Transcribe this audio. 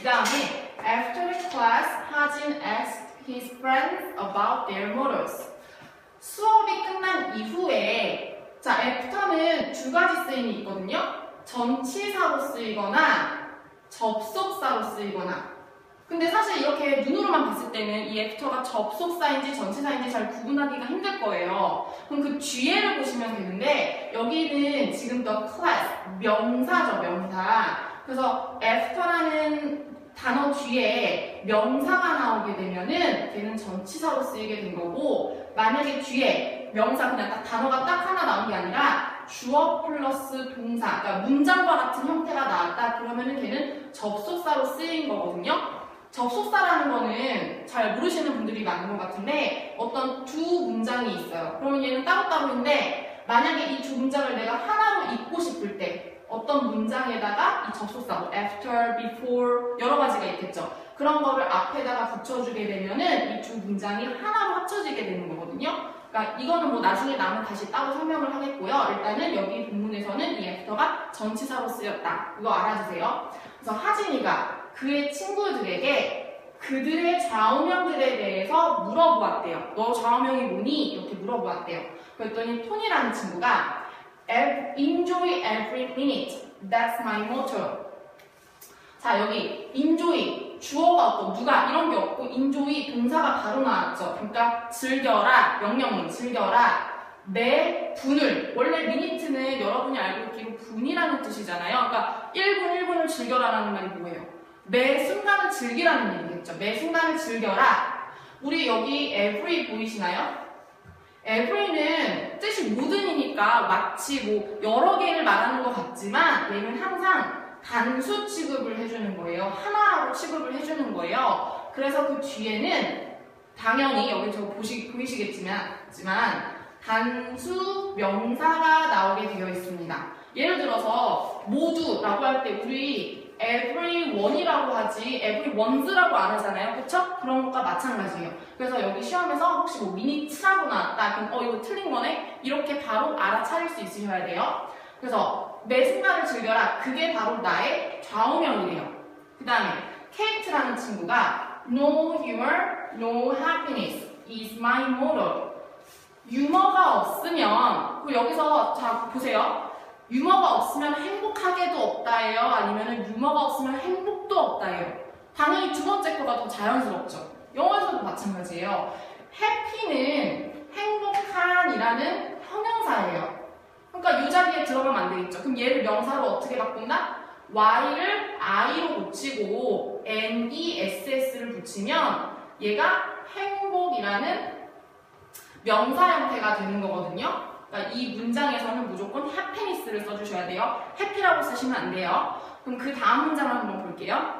그 다음에 after class, 하진 asked his friends about their mottos. 수업이 끝난 이후에 자 after는 두 가지 쓰임이 있거든요. 전치사로 쓰이거나 접속사로 쓰이거나 근데 사실 이렇게 눈으로만 봤을 때는 이 애프터가 접속사인지 전치사인지 잘 구분하기가 힘들 거예요. 그럼 그 뒤에를 보시면 되는데 여기는 지금 the class 명사죠 명사. 그래서 after라는 단어 뒤에 명사가 나오게 되면은 걔는 전치사로 쓰이게 된 거고 만약에 뒤에 명사 그냥 딱 단어가 딱 하나 나온 게 아니라 주어 플러스 동사 그러니까 문장과 같은 형태가 나왔다 그러면은 걔는 접속사로 쓰인 거거든요. 접속사라는 거는 잘 모르시는 분들이 많은 것 같은데 어떤 두 문장이 있어요. 그러면 얘는 따로따로인데 만약에 이 두 문장을 내가 어떤 문장에다가 이 접속사, 뭐 after, before 여러 가지가 있겠죠. 그런 거를 앞에다가 붙여주게 되면은 이 두 문장이 하나로 합쳐지게 되는 거거든요. 그러니까 이거는 뭐 나중에 나는 다시 따로 설명을 하겠고요. 일단은 여기 본문에서는 이 after가 전치사로 쓰였다. 이거 알아주세요. 그래서 하진이가 그의 친구들에게 그들의 좌우명들에 대해서 물어보았대요. 너 좌우명이 뭐니? 이렇게 물어보았대요. 그랬더니 톤이라는 친구가 Enjoy every minute. That's my motto. 자 여기 enjoy 주어가 없고 누가 이런 게 없고 enjoy 동사가 바로 나왔죠. 그러니까 즐겨라 명령문 즐겨라 내 분을 원래 미니트는 여러분이 알고 있기로 분이라는 뜻이잖아요. 그러니까 1분 1분을 즐겨라라는 말이 뭐예요? 매 순간을 즐기라는 얘기겠죠. 매 순간을 즐겨라. 우리 여기 every 보이시나요? Every는 뜻이 모든이니까 마치 뭐 여러 개를 말하는 것 같지만 얘는 항상 단수 취급을 해주는 거예요. 하나라고 취급을 해주는 거예요. 그래서 그 뒤에는 당연히 여기 저 보시, 보이시겠지만 단수 명사가 나오게 되어 있습니다. 예를 들어서 모두라고 할 때 우리 everyone이라고 하지 everyone's라고 안 하잖아요. 그쵸? 그런 것과 마찬가지예요. 그래서 여기 시험에서 혹시 뭐 미니츠라고 나왔다. 그럼 어 이거 틀린 거네? 이렇게 바로 알아차릴 수 있으셔야 돼요. 그래서 매 순간을 즐겨라. 그게 바로 나의 좌우명이래요. 그 다음에 케이트라는 친구가 No humor, no happiness is my motto. 유머가 없으면 그 여기서 자 보세요. 유머가 없으면 행복하게도 없다예요? 아니면 유머가 없으면 행복도 없다예요? 당연히 두 번째 거가 더 자연스럽죠. 영어에서도 마찬가지예요. 해피는 행복한이라는 형용사예요. 그러니까 이 자리에 들어가면 안 되겠죠. 그럼 얘를 명사로 어떻게 바꾼다? y를 i로 붙이고 ness를 붙이면 얘가 행복이라는 명사 형태가 되는 거거든요. 그러니까 이 문장에서는 무조건 happiness를 써주셔야 돼요. happy라고 쓰시면 안 돼요. 그럼 그 다음 문장을 한번 볼게요.